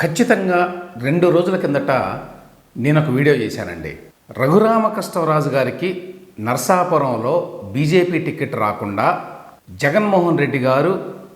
ఖచ్చితంగా రెండు రోజుల కిందట నేను ఒక వీడియో చేశానండి. రఘురామకృష్ణరాజు గారికి నర్సాపురంలో బీజేపీ టికెట్ రాకుండా జగన్మోహన్ రెడ్డి గారు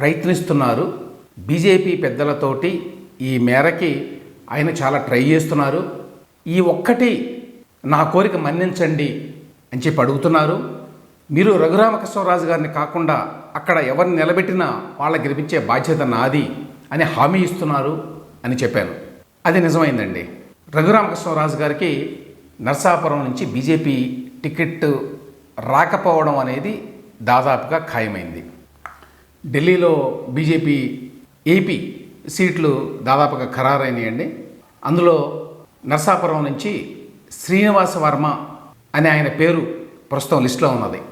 ప్రయత్నిస్తున్నారు. బీజేపీ పెద్దలతోటి ఈ మేరకి ఆయన చాలా ట్రై చేస్తున్నారు. ఈ ఒక్కటి నా కోరిక మన్నించండి అని చెప్పి అడుగుతున్నారు. మీరు రఘురామకృష్ణరాజు గారిని కాకుండా అక్కడ ఎవరిని నిలబెట్టినా వాళ్ళ గెలిపించే బాధ్యత నాది అని హామీ ఇస్తున్నారు. అని చెప్పాను. అది నిజమైందండి. రఘురామకృష్ణరాజు గారికి నర్సాపురం నుంచి బీజేపీ టికెట్ రాకపోవడం అనేది దాదాపుగా ఖాయమైంది. ఢిల్లీలో బీజేపీ ఏపీ సీట్లు దాదాపుగా ఖరారైనాయండి. అందులో నర్సాపురం నుంచి శ్రీనివాస వర్మ అనే ఆయన పేరు ప్రస్తుతం లిస్టులో ఉన్నది.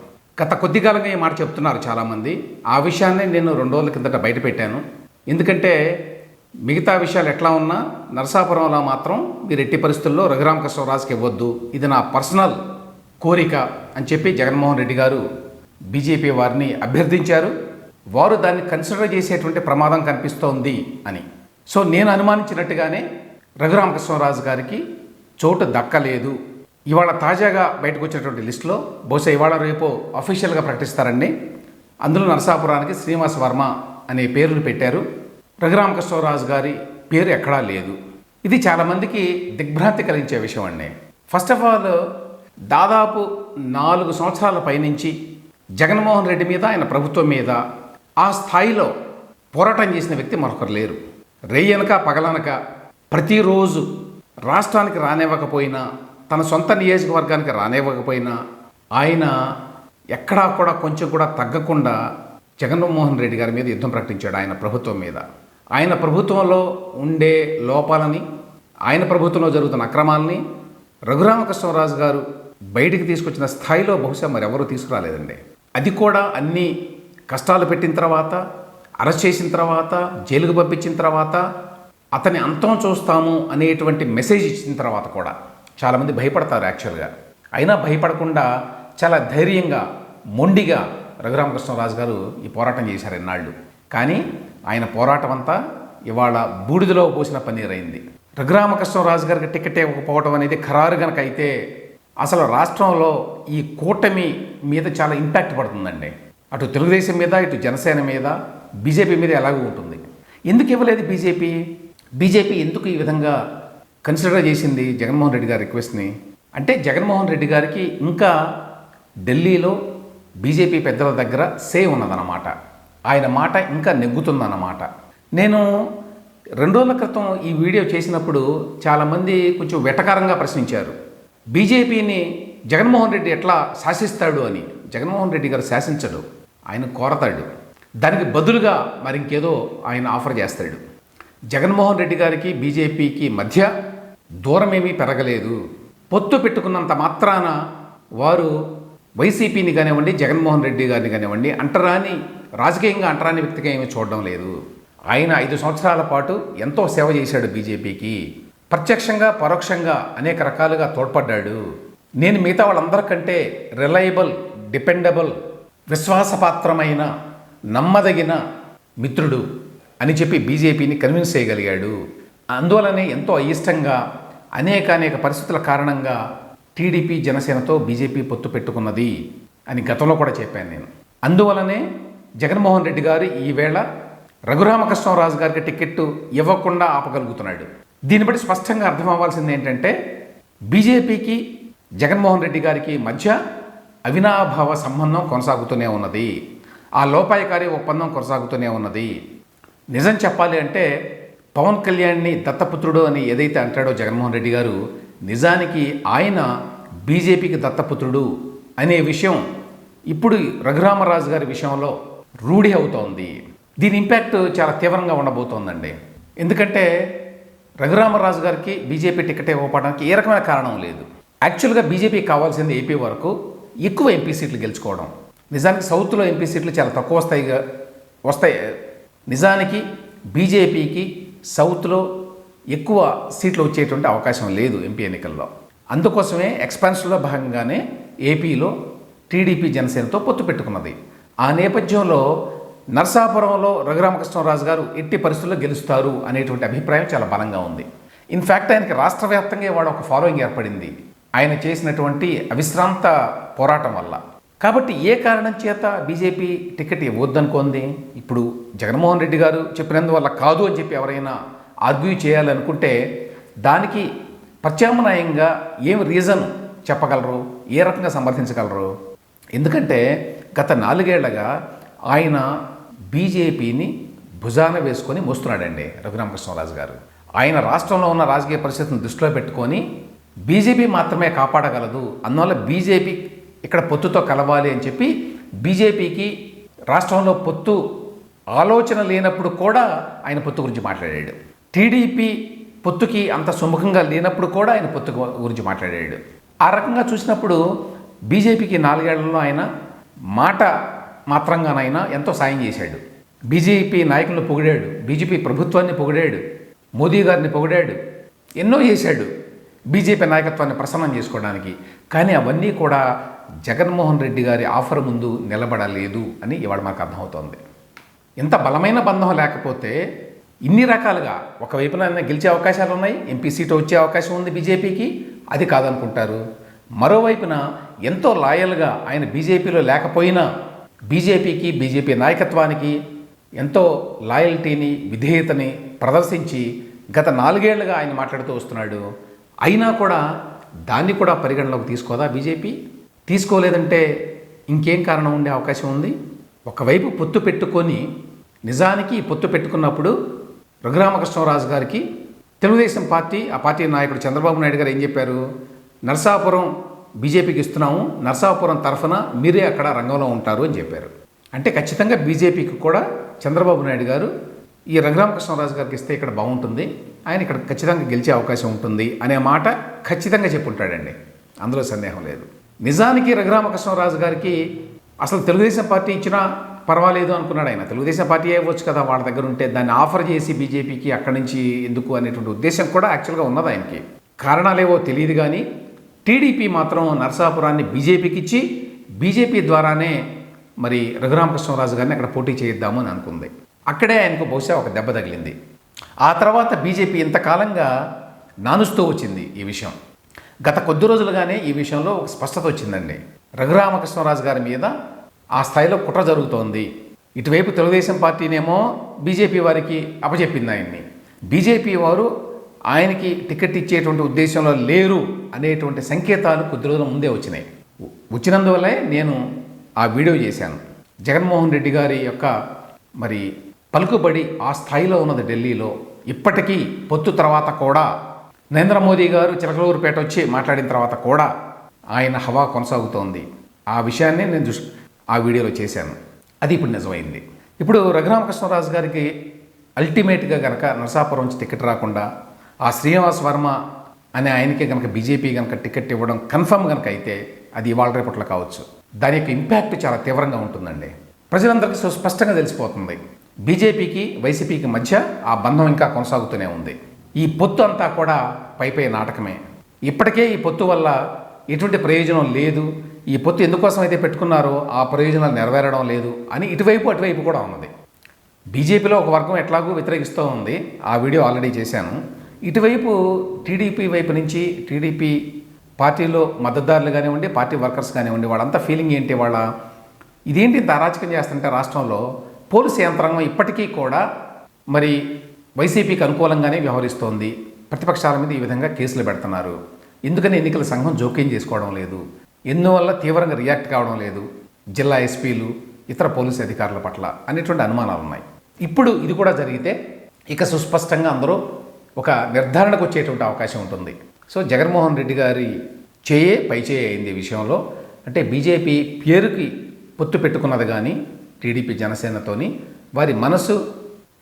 గత కొద్ది కాలంగా ఈ మాట చెప్తున్నారు చాలామంది. ఆ విషయాన్ని నేను రెండు రోజుల కిందట బయటపెట్టాను. ఎందుకంటే మిగతా విషయాలు ఎట్లా ఉన్నా నరసాపురంలో మాత్రం మీరు ఎట్టి పరిస్థితుల్లో రఘురామకృష్ణరాజుకి ఇవ్వద్దు. ఇది నా పర్సనల్ కోరిక అని చెప్పి జగన్మోహన్ రెడ్డి గారు బీజేపీ వారిని అభ్యర్థించారు. వారు దాన్ని కన్సిడర్ చేసేటువంటి ప్రమాదం కనిపిస్తోంది అని. సో నేను అనుమానించినట్టుగానే రఘురామకృష్ణరాజు గారికి చోటు దక్కలేదు. ఇవాళ తాజాగా బయటకు వచ్చినటువంటి లిస్టులో బహుశా ఇవాళ రేపు అఫీషియల్గా ప్రకటిస్తారండి. అందులో నరసాపురానికి శ్రీనివాస వర్మ అనే పేరును పెట్టారు. రఘురామకృష్ణరాజు గారి పేరు ఎక్కడా లేదు. ఇది చాలామందికి దిగ్భ్రాంతి కలిగించే విషయం అండి. ఫస్ట్ ఆఫ్ ఆల్ దాదాపు నాలుగు సంవత్సరాల పైనుంచి జగన్మోహన్ రెడ్డి మీద ఆయన ప్రభుత్వం మీద ఆ స్థాయిలో పోరాటం చేసిన వ్యక్తి మరొకరు లేరు. రేయనక పగలనక ప్రతిరోజు రాష్ట్రానికి రానివ్వకపోయినా తన సొంత నియోజకవర్గానికి రానివ్వకపోయినా ఆయన ఎక్కడా కూడా కొంచెం కూడా తగ్గకుండా జగన్మోహన్ రెడ్డి గారి మీద యుద్ధం ప్రకటించాడు ఆయన ప్రభుత్వం మీద. ఆయన ప్రభుత్వంలో ఉండే లోపాలని ఆయన ప్రభుత్వంలో జరుగుతున్న అక్రమాలని రఘురామకృష్ణరాజు గారు బయటికి తీసుకొచ్చిన స్థాయిలో బహుశా మరెవరూ తీసుకురాలేదండి. అది కూడా అన్ని కష్టాలు పెట్టిన తర్వాత అరెస్ట్ చేసిన తర్వాత జైలుకు పంపించిన తర్వాత అతని అంతం చూస్తాము అనేటువంటి మెసేజ్ ఇచ్చిన తర్వాత కూడా చాలామంది భయపడతారు యాక్చువల్గా. అయినా భయపడకుండా చాలా ధైర్యంగా మొండిగా రఘురామకృష్ణరాజు గారు ఈ పోరాటం చేశారు ఎన్నాళ్ళు కానీ ఆయన పోరాటం అంతా ఇవాళ బూడిదలో పోసిన పన్నీరైంది. రఘురామకృష్ణరాజు గారికి టికెట్ ఇవ్వకపోవడం అనేది ఖరారు కనుక అయితే అసలు రాష్ట్రంలో ఈ కూటమి మీద చాలా ఇంపాక్ట్ పడుతుందండి. అటు తెలుగుదేశం మీద ఇటు జనసేన మీద బీజేపీ మీద ఎలాగో ఉంటుంది. ఎందుకు ఇవ్వలేదు బీజేపీ? బీజేపీ ఎందుకు ఈ విధంగా కన్సిడర్ చేసింది జగన్మోహన్ రెడ్డి గారి రిక్వెస్ట్ని అంటే జగన్మోహన్ రెడ్డి గారికి ఇంకా ఢిల్లీలో బీజేపీ పెద్దల దగ్గర సే ఉన్నదన్నమాట. ఆయన మాట ఇంకా నెగ్గుతుందన్నమాట. నేను రెండు రోజుల క్రితం ఈ వీడియో చేసినప్పుడు చాలామంది కొంచెం వెటకారంగా ప్రశ్నించారు. బీజేపీని జగన్మోహన్ రెడ్డి ఎట్లా శాసిస్తాడు అని. జగన్మోహన్ రెడ్డి గారు శాసించడు. ఆయన కోరతాడు. దానికి బదులుగా మరి ఇంకేదో ఆయన ఆఫర్ చేస్తాడు. జగన్మోహన్ రెడ్డి గారికి బీజేపీకి మధ్య దూరమేమీ పెరగలేదు. పొత్తు పెట్టుకున్నంత మాత్రాన వారు వైసీపీని కానివ్వండి జగన్మోహన్ రెడ్డి గారిని కానివ్వండి అంటరాని రాజకీయంగా అంటరాని వ్యక్తిగా ఏమీ చూడడం లేదు. ఆయన ఐదు సంవత్సరాల పాటు ఎంతో సేవ చేశాడు బీజేపీకి. ప్రత్యక్షంగా పరోక్షంగా అనేక రకాలుగా తోడ్పడ్డాడు. నేను మిగతా వాళ్ళందరికంటే రిలయబుల్ డిపెండబుల్ విశ్వాసపాత్రమైన నమ్మదగిన మిత్రుడు అని చెప్పి బీజేపీని కన్విన్స్ చేయగలిగాడు. అందువలనే ఎంతో అయిష్టంగా అనేక అనేక పరిస్థితుల కారణంగా టీడీపీ జనసేనతో బీజేపీ పొత్తు పెట్టుకున్నది అని గతంలో కూడా చెప్పాను నేను. అందువలనే జగన్మోహన్ రెడ్డి గారు ఈవేళ రఘురామకృష్ణరాజు గారికి టికెట్ ఇవ్వకుండా ఆపగలుగుతున్నాడు. దీన్ని బట్టి స్పష్టంగా అర్థం అవ్వాల్సింది ఏంటంటే బీజేపీకి జగన్మోహన్ రెడ్డి గారికి మధ్య అవినాభావ సంబంధం కొనసాగుతూనే ఉన్నది. ఆ లోపాయకారి ఒప్పందం కొనసాగుతూనే ఉన్నది. నిజం చెప్పాలి అంటే పవన్ కళ్యాణ్ని దత్తపుత్రుడు అని ఏదైతే అంటాడో జగన్మోహన్ రెడ్డి గారు నిజానికి ఆయన బీజేపీకి దత్తపుత్రుడు అనే విషయం ఇప్పుడు రఘురామరాజు గారి విషయంలో రూఢి అవుతోంది. దీని ఇంపాక్ట్ చాలా తీవ్రంగా ఉండబోతోందండి. ఎందుకంటే రఘురామరాజు గారికి బీజేపీ టికెట్ ఇవ్వడానికి ఏ రకమైన కారణం లేదు. యాక్చువల్గా బీజేపీకి కావాల్సింది ఏపీ వరకు ఎక్కువ ఎంపీ సీట్లు గెలుచుకోవడం. నిజానికి సౌత్లో ఎంపీ సీట్లు చాలా తక్కువ వస్తాయిగా వస్తాయి. నిజానికి బీజేపీకి సౌత్లో ఎక్కువ సీట్లు వచ్చేటువంటి అవకాశం లేదు ఎంపీ ఎన్నికల్లో. అందుకోసమే ఎక్స్పాన్షన్లో భాగంగానే ఏపీలో టీడీపీ జనసేనతో పొత్తు పెట్టుకున్నది. ఆ నేపథ్యంలో నరసాపురంలో రఘురామకృష్ణరాజు గారు ఎట్టి పరిస్థితుల్లో గెలుస్తారు అనేటువంటి అభిప్రాయం చాలా బలంగా ఉంది. ఇన్ఫ్యాక్ట్ ఆయనకి రాష్ట్ర వ్యాప్తంగా వాడు ఒక ఫాలోయింగ్ ఏర్పడింది. ఆయన చేసినటువంటి అవిశ్రాంత పోరాటం వల్ల. కాబట్టి ఏ కారణం చేత బీజేపీ టికెట్ ఇవ్వద్దనుకోంది? ఇప్పుడు జగన్మోహన్ రెడ్డి గారు చెప్పినందువల్ల కాదు అని చెప్పి ఎవరైనా ఆర్గ్యూ చేయాలనుకుంటే దానికి ప్రత్యామ్నాయంగా ఏం రీజన్ చెప్పగలరు? ఏ రకంగా సమర్థించగలరు? ఎందుకంటే గత నాలుగేళ్ళగా ఆయన బీజేపీని భుజాన వేసుకొని మోస్తున్నాడండి రఘురామకృష్ణరాజు గారు. ఆయన రాష్ట్రంలో ఉన్న రాజకీయ పరిస్థితిని దృష్టిలో పెట్టుకొని బీజేపీ మాత్రమే కాపాడగలదు అందువల్ల బీజేపీ ఇక్కడ పొత్తుతో కలవాలి అని చెప్పి బీజేపీకి రాష్ట్రంలో పొత్తు ఆలోచన లేనప్పుడు కూడా ఆయన పొత్తు గురించి మాట్లాడాడు. టీడీపీ పొత్తుకి అంత సుముఖంగా లేనప్పుడు కూడా ఆయన పొత్తు గురించి మాట్లాడాడు. ఆ రకంగా చూసినప్పుడు బీజేపీకి నాలుగేళ్ళలో ఆయన మాట మాత్రంగానైనా ఎంతో సాయం చేశాడు. బీజేపీ నాయకులను పొగిడాడు. బీజేపీ ప్రభుత్వాన్ని పొగిడాడు. మోదీ గారిని పొగిడాడు. ఎన్నో చేశాడు బీజేపీ నాయకత్వాన్ని ప్రసన్నం చేసుకోవడానికి. కానీ అవన్నీ కూడా జగన్మోహన్ రెడ్డి గారి ఆఫర్ ముందు నిలబడలేదు అని ఇవాళ మనకు అర్థమవుతోంది. ఇంత బలమైన బంధం లేకపోతే ఇన్ని రకాలుగా ఒకవైపున గెలిచే అవకాశాలు ఉన్నాయి ఎంపీ సీటు వచ్చే అవకాశం ఉంది బీజేపీకి. అది కాదనుకుంటారు? మరోవైపున ఎంతో లాయల్గా ఆయన బీజేపీలో లేకపోయినా బీజేపీకి బీజేపీ నాయకత్వానికి ఎంతో లాయల్టీని విధేయతని ప్రదర్శించి గత నాలుగేళ్ళుగా ఆయన మాట్లాడుతూ వస్తున్నాడు. అయినా కూడా దాన్ని కూడా పరిగణలోకి తీసుకోదా బీజేపీ? తీసుకోలేదంటే ఇంకేం కారణం ఉండే అవకాశం ఉంది? ఒకవైపు పొత్తు పెట్టుకొని నిజానికి పొత్తు పెట్టుకున్నప్పుడు రఘురామకృష్ణరాజు గారికి తెలుగుదేశం పార్టీ ఆ పార్టీ నాయకుడు చంద్రబాబు నాయుడు గారు ఏం చెప్పారు? నరసాపురం బీజేపీకి ఇస్తున్నాము నరసాపురం తరఫున మీరే అక్కడ రంగంలో ఉంటారు అని చెప్పారు. అంటే ఖచ్చితంగా బీజేపీకి కూడా చంద్రబాబు నాయుడు గారు ఈ రఘురామకృష్ణరాజు గారికి ఇస్తే ఇక్కడ బాగుంటుంది ఆయన ఇక్కడ ఖచ్చితంగా గెలిచే అవకాశం ఉంటుంది అనే మాట ఖచ్చితంగా చెప్పుంటాడండి. అందులో సందేహం లేదు. నిజానికి రఘురామకృష్ణరాజు గారికి అసలు తెలుగుదేశం పార్టీ ఇచ్చినా పర్వాలేదు అనుకున్నాడు ఆయన. తెలుగుదేశం పార్టీ అయ్యవచ్చు కదా వాళ్ళ దగ్గర ఉంటే దాన్ని ఆఫర్ చేసి బీజేపీకి అక్కడి నుంచి ఎందుకు అనేటువంటి ఉద్దేశం కూడా యాక్చువల్గా ఉన్నది ఆయనకి. కారణాలేవో తెలియదు కానీ టీడీపీ మాత్రం నరసాపురాన్ని బీజేపీకి ఇచ్చి బీజేపీ ద్వారానే మరి రఘురామకృష్ణరాజు గారిని అక్కడ పోటీ చేయిద్దాము అని అనుకుంది. అక్కడే ఆయనకు బహుశా ఒక దెబ్బ తగిలింది. ఆ తర్వాత బీజేపీ ఇంతకాలంగా నానుస్తూ వచ్చింది ఈ విషయం. గత కొద్ది రోజులుగానే ఈ విషయంలో ఒక స్పష్టత వచ్చిందండి. రఘురామకృష్ణరాజు గారి మీద ఆ స్థాయిలో కుట్ర జరుగుతోంది. ఇటువైపు తెలుగుదేశం పార్టీనేమో బీజేపీ వారికి అప్పచెప్పింది ఆయన్ని. బీజేపీ వారు ఆయనకి టికెట్ ఇచ్చేటువంటి ఉద్దేశంలో లేరు అనేటువంటి సంకేతాలు కొద్ది రోజుల ముందే వచ్చినాయి. వచ్చినందువల్లే నేను ఆ వీడియో చేశాను. జగన్మోహన్ రెడ్డి గారి యొక్క మరి పలుకుబడి ఆ స్థాయిలో ఉన్నది ఢిల్లీలో ఇప్పటికీ పొత్తు తర్వాత కూడా నరేంద్ర మోదీ గారు చిలకలూరుపేట వచ్చి మాట్లాడిన తర్వాత కూడా ఆయన హవా కొనసాగుతోంది. ఆ విషయాన్ని నేను దృష్టి ఆ వీడియోలో చేశాను. అది ఇప్పుడు నిజమైంది. ఇప్పుడు రఘురామకృష్ణరాజు గారికి అల్టిమేట్గా కనుక నరసాపురం నుంచి టికెట్ రాకుండా ఆ శ్రీనివాస్ వర్మ అనే ఆయనకే కనుక బీజేపీ కనుక టికెట్ ఇవ్వడం కన్ఫర్మ్ కనుక అయితే అది ఇవాళ రేపట్లో కావచ్చు. దాని యొక్క ఇంపాక్ట్ చాలా తీవ్రంగా ఉంటుందండి. ప్రజలందరికీ సుస్పష్టంగా తెలిసిపోతుంది. బీజేపీకి వైసీపీకి మధ్య ఆ బంధం ఇంకా కొనసాగుతూనే ఉంది. ఈ పొత్తు అంతా కూడా పైపై నాటకమే. ఇప్పటికే ఈ పొత్తు వల్ల ఎటువంటి ప్రయోజనం లేదు. ఈ పొత్తు ఎందుకోసం అయితే పెట్టుకున్నారో ఆ ప్రయోజనాలు నెరవేరడం లేదు అని ఇటువైపు అటువైపు కూడా ఉన్నది. బీజేపీలో ఒక వర్గం ఎట్లాగూ వ్యతిరేకిస్తూ ఉంది. ఆ వీడియో ఆల్రెడీ చేశాను. ఇటువైపు టీడీపీ వైపు నుంచి టీడీపీ పార్టీలో మద్దతుదారులు కానివ్వండి పార్టీ వర్కర్స్ కానివ్వండి వాళ్ళంతా ఫీలింగ్ ఏంటి వాళ్ళ? ఇదేంటి ఇంత అరాచకం చేస్తుంటే రాష్ట్రంలో పోలీసు యంత్రాంగం ఇప్పటికీ కూడా మరి వైసీపీకి అనుకూలంగానే వ్యవహరిస్తోంది. ప్రతిపక్షాల మీద ఈ విధంగా కేసులు పెడుతున్నారు. ఎందుకని ఎన్నికల సంఘం జోక్యం చేసుకోవడం లేదు? ఎందువల్ల తీవ్రంగా రియాక్ట్ కావడం లేదు? జిల్లా ఎస్పీలు ఇతర పోలీసు అధికారుల పట్ల అనేటువంటి అనుమానాలు ఉన్నాయి ఇప్పుడు ఇది కూడా జరిగితే ఇక సుస్పష్టంగా అందరూ ఒక నిర్ధారణకు వచ్చేటువంటి అవకాశం ఉంటుంది. సో జగన్మోహన్ రెడ్డి గారి చేయే పై చేయి అయింది విషయంలో. అంటే బీజేపీ పేరుకి పొత్తు పెట్టుకున్నది కానీ టీడీపీ జనసేనతోని వారి మనసు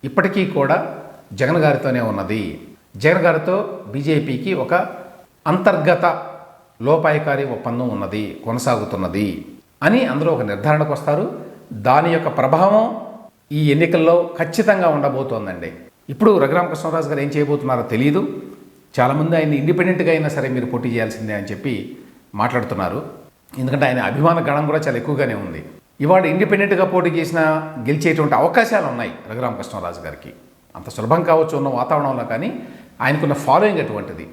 ఇప్పటికీ కూడా జగన్ గారితోనే ఉన్నది. జగన్ గారితో బీజేపీకి ఒక అంతర్గత లోపాయకారి ఒప్పందం ఉన్నది కొనసాగుతున్నది అని అందరూ ఒక నిర్ధారణకు వస్తారు. దాని యొక్క ప్రభావం ఈ ఎన్నికల్లో ఖచ్చితంగా ఉండబోతోందండి. ఇప్పుడు రఘురామకృష్ణరాజు గారు ఏం చేయబోతున్నారో తెలియదు చాలామంది ఆయన ఇండిపెండెంట్గా అయినా సరే మీరు పోటీ చేయాల్సిందే అని చెప్పి మాట్లాడుతున్నారు. ఎందుకంటే ఆయన అభిమాన గణం కూడా చాలా ఎక్కువగానే ఉంది. ఇవాళ ఇండిపెండెంట్గా పోటీ చేసిన గెలిచేటువంటి అవకాశాలు ఉన్నాయి రఘురామకృష్ణరాజు గారికి. అంత సులభం కావచ్చు ఉన్న వాతావరణంలో కానీ ఆయనకున్న ఫాలోయింగ్ అటువంటిది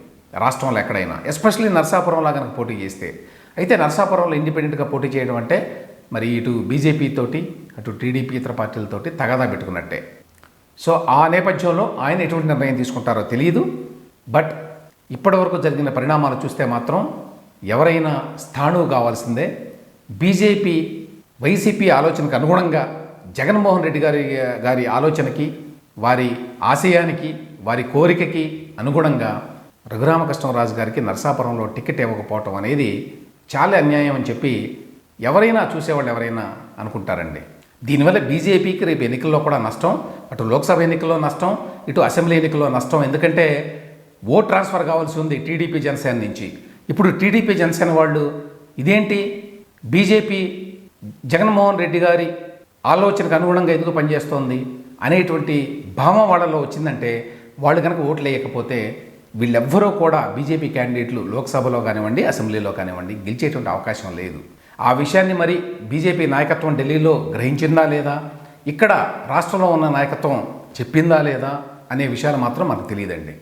రాష్ట్రంలో ఎక్కడైనా? ఎస్పెషల్లీ నర్సాపురంలో కనుక పోటీ చేస్తే. అయితే నర్సాపురంలో ఇండిపెండెంట్గా పోటీ చేయడం అంటే మరి ఇటు బీజేపీతోటి అటు టీడీపీ ఇతర పార్టీలతోటి తగాదా పెట్టుకున్నట్టే. సో ఆ నేపథ్యంలో ఆయన ఎటువంటి నిర్ణయం తీసుకుంటారో తెలియదు. బట్ ఇప్పటివరకు జరిగిన పరిణామాలు చూస్తే మాత్రం ఎవరైనా స్థాణువు కావాల్సిందే. బీజేపీ వైసీపీ ఆలోచనకు అనుగుణంగా జగన్మోహన్ రెడ్డి గారి గారి ఆలోచనకి వారి ఆశయానికి వారి కోరికకి అనుగుణంగా రఘురామకృష్ణరాజు గారికి నరసాపురంలో టికెట్ ఇవ్వకపోవటం అనేది చాలా అన్యాయం అని చెప్పి ఎవరైనా చూసేవాళ్ళు ఎవరైనా అనుకుంటారండి. దీనివల్ల బీజేపీకి రేపు ఎన్నికల్లో కూడా నష్టం అటు లోక్సభ ఎన్నికల్లో నష్టం ఇటు అసెంబ్లీ ఎన్నికల్లో నష్టం. ఎందుకంటే ఓట్ ట్రాన్స్ఫర్ కావాల్సి ఉంది టీడీపీ జనసేన నుంచి. ఇప్పుడు టీడీపీ జనసేన వాళ్ళు ఇదేంటి? బీజేపీ జగన్మోహన్ రెడ్డి గారి ఆలోచనకు అనుగుణంగా ఎందుకు పనిచేస్తోంది అనేటువంటి భావం వాళ్ళలో వచ్చిందంటే వాళ్ళు కనుక ఓట్లు వేయకపోతే వీళ్ళెవ్వరూ కూడా బీజేపీ క్యాండిడేట్లు లోక్సభలో కానివ్వండి అసెంబ్లీలో కానివ్వండి గెలిచేటువంటి అవకాశం లేదు. ఆ విషయాన్ని మరి బీజేపీ నాయకత్వం ఢిల్లీలో గ్రహించిందా లేదా? ఇక్కడ రాష్ట్రంలో ఉన్న నాయకత్వం చెప్పిందా లేదా? అనే విషయాలు మాత్రం మనకు తెలియదండి.